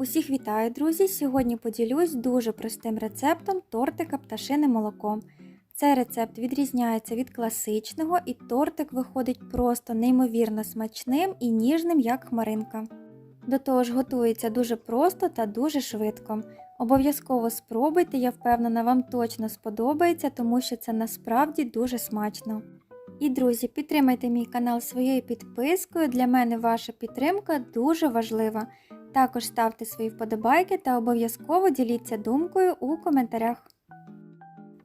Усіх вітаю, друзі! Сьогодні поділюсь дуже простим рецептом тортика пташине молоко. Цей рецепт відрізняється від класичного, і тортик виходить просто неймовірно смачним і ніжним, як хмаринка. До того ж, готується дуже просто та дуже швидко. Обов'язково спробуйте, я впевнена, вам точно сподобається, тому що це насправді дуже смачно. І, друзі, підтримайте мій канал своєю підпискою. Для мене ваша підтримка дуже важлива. Також ставте свої вподобайки та обов'язково діліться думкою у коментарях.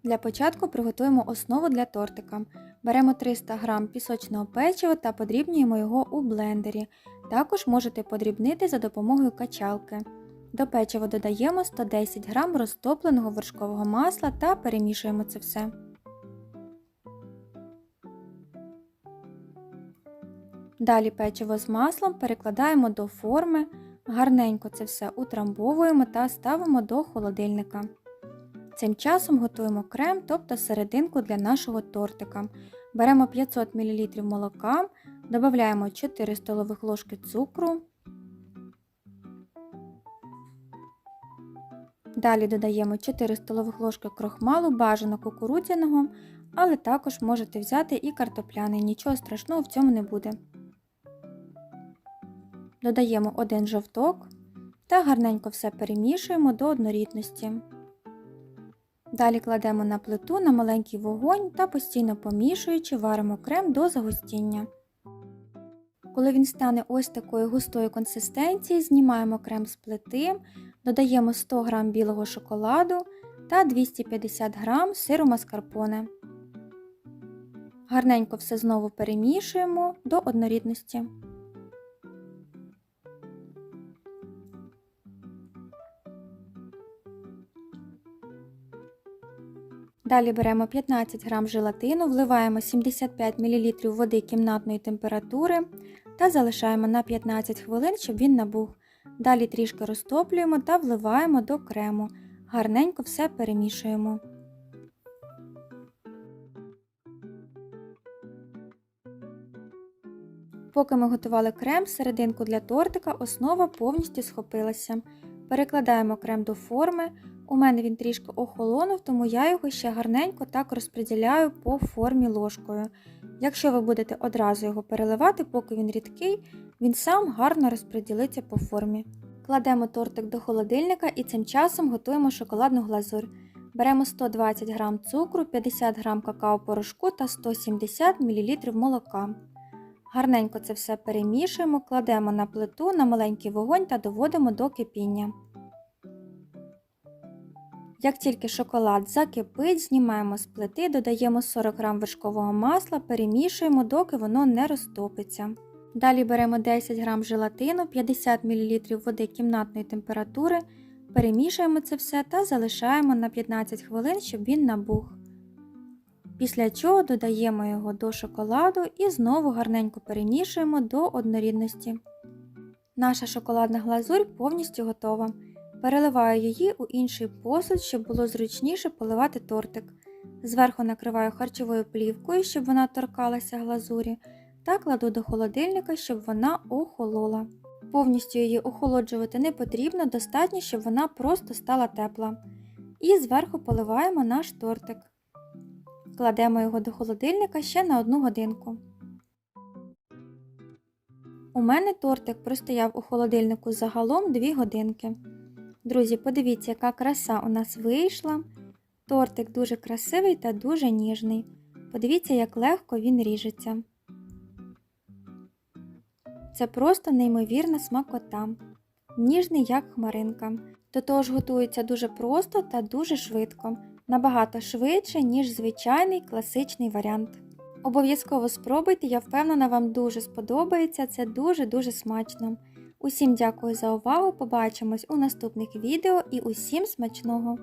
Для початку приготуємо основу для тортика. Беремо 300 г пісочного печива та подрібнюємо його у блендері. Також можете подрібнити за допомогою качалки. До печива додаємо 110 г розтопленого вершкового масла та перемішуємо це все. Далі печиво з маслом перекладаємо до форми, гарненько це все утрамбовуємо та ставимо до холодильника. Цим часом готуємо крем, тобто серединку для нашого тортика. Беремо 500 мл молока, додаємо 4 столових ложки цукру. Далі додаємо 4 столових ложки крохмалу, бажано кукурудзяного, але також можете взяти і картопляний, нічого страшного в цьому не буде. Додаємо один жовток та гарненько все перемішуємо до однорідності. Далі кладемо на плиту на маленький вогонь та постійно помішуючи, варимо крем до загустіння. Коли він стане ось такої густої консистенції, знімаємо крем з плити, додаємо 100 г білого шоколаду та 250 г сиру маскарпоне. Гарненько все знову перемішуємо до однорідності. Далі беремо 15 г желатину, вливаємо 75 мл води кімнатної температури та залишаємо на 15 хвилин, щоб він набух. Далі трішки розтоплюємо та вливаємо до крему. Гарненько все перемішуємо. Поки ми готували крем, серединку для тортика, основа повністю схопилася. Перекладаємо крем до форми. У мене він трішки охолонув, тому я його ще гарненько так розподіляю по формі ложкою. Якщо ви будете одразу його переливати, поки він рідкий, він сам гарно розподілиться по формі. Кладемо тортик до холодильника і цим часом готуємо шоколадну глазурь. Беремо 120 г цукру, 50 г какао-порошку та 170 мл молока. Гарненько це все перемішуємо, кладемо на плиту на маленький вогонь та доводимо до кипіння. Як тільки шоколад закипить, знімаємо з плити, додаємо 40 г вершкового масла, перемішуємо, доки воно не розтопиться. Далі беремо 10 г желатину, 50 мл води кімнатної температури, перемішуємо це все та залишаємо на 15 хвилин, щоб він набух. Після чого додаємо його до шоколаду і знову гарненько перемішуємо до однорідності. Наша шоколадна глазурь повністю готова. Переливаю її у інший посуд, щоб було зручніше поливати тортик. Зверху накриваю харчовою плівкою, щоб вона торкалася глазурі, та кладу до холодильника, щоб вона охолола. Повністю її охолоджувати не потрібно, достатньо, щоб вона просто стала тепла. І зверху поливаємо наш тортик. Кладемо його до холодильника ще на одну годинку. У мене тортик простояв у холодильнику загалом 2 годинки. Друзі, подивіться, яка краса у нас вийшла. Тортик дуже красивий та дуже ніжний. Подивіться, як легко він ріжеться. Це просто неймовірна смакота. Ніжний, як хмаринка. До того ж готується дуже просто та дуже швидко, набагато швидше, ніж звичайний класичний варіант. Обов'язково спробуйте, я впевнена, вам дуже сподобається, це дуже-дуже смачно. Усім дякую за увагу! Побачимось у наступних відео і усім смачного!